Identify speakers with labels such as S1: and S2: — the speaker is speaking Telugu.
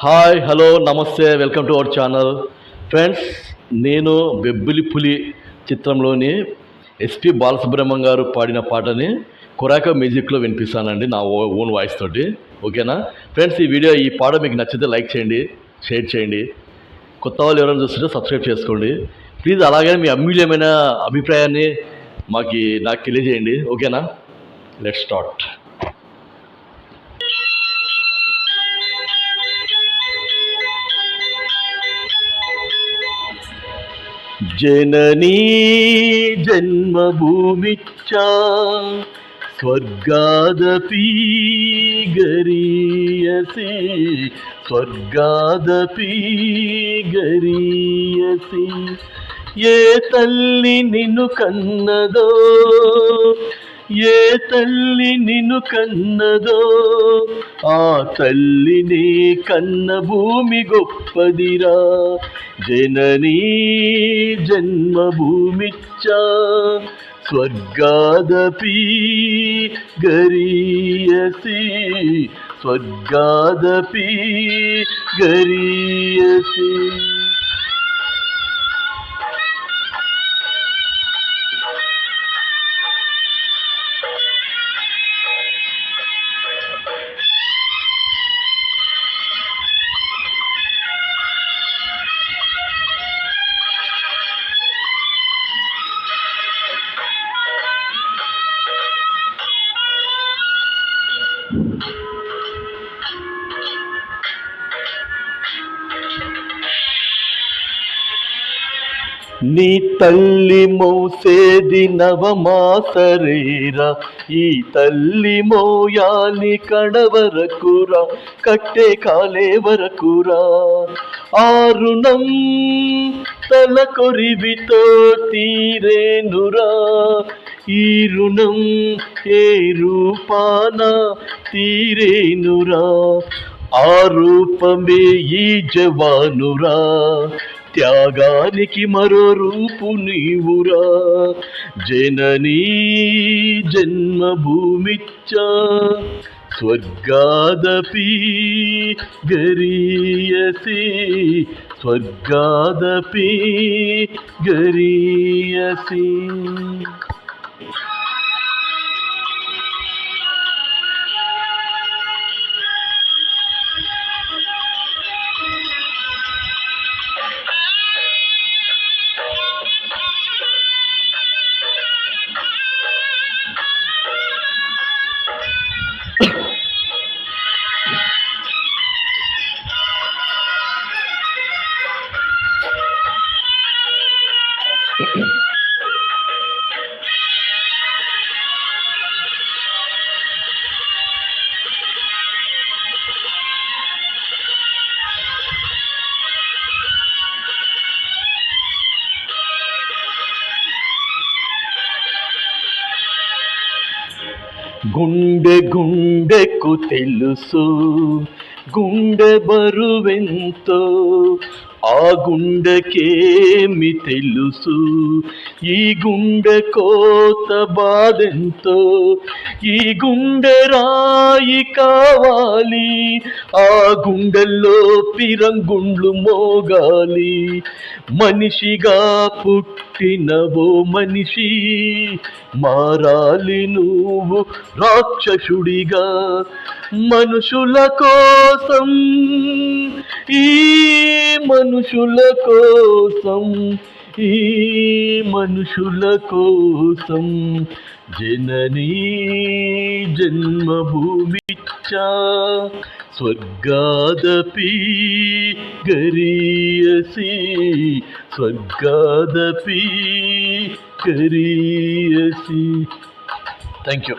S1: Hi hello namaste welcome to our channel friends నేను బెబ్బిలి పులి చిత్రంలోని ఎస్పి బాలసుబ్రహ్మణ్యం గారు పాడిన పాటని కొరాక మ్యూజిక్లో వినిపిస్తానండి నా ఓ- ఓన్ వాయిస్ తోటి. ఓకేనా? ఫ్రెండ్స్ ఈ వీడియో ఈ పాట మీకు నచ్చితే లైక్ చేయండి షేర్ చేయండి. కొత్త వాళ్ళు ఎవరైనా చూస్తుంటే సబ్స్క్రైబ్ చేసుకోండి. ప్లీజ్ అలాగే మీ అమూల్యమైన అభిప్రాయాన్ని మాకు నాకు తెలియజేయండి. ఓకేనా? లెట్ స్టార్ట్ జననీ జన్మభూమిచ్చా స్వర్గాదపి గరీయసి స్వర్గాదపి గరీయసి. ఏ తల్లి నిన్ను కన్నదో ఏ తల్లి నిన్ను కన్నదో ఆ తల్లిని కన్న భూమి గొప్పదిరా. జననీ జన్మభూమిచ్చ స్వర్గాదపి గరీయసి స్వర్గాదపి గరీయసి. నీ తల్లి మోసేది నవమాసరేరా ఈ తల్లి మోయాలి కడవరకురా కట్టే కాలే వరకురా. ఆరుణం తల కొరివితో తీరేనురా ఈ రుణం ఏ రూపాన తీరేనురా? ఆ రూపమే ఈ జవానురా. త్యాగానికి మరో రూపు నీవురా. జననీ జన్మభూమిచ్చ. స్వర్గాదపి గరీయసి. స్వర్గాదపి గరీయసి. గుండె గుండెకు తెలుసు. గుండె బరువెంతో ఆ గుండెకేమి తెలుసు. ఈ గుండె కోత బాధెంతో ఈ గుండె రాయి కావాలి. ఆ గుండెల్లో పిరంగుండ్లు మోగాలి. మనిషిగా పుట్టినవో మనిషి మారాలి నువ్వు రాక్షసుడిగా. మనుషుల కోసం ఈ మనుషుల కోసం ఈ మనుషుల కోసం జననీ జన్మభూమిచ్చా స్వర్గాదపి గరీయసి స్వర్గాదపి గరీయసి. Thank you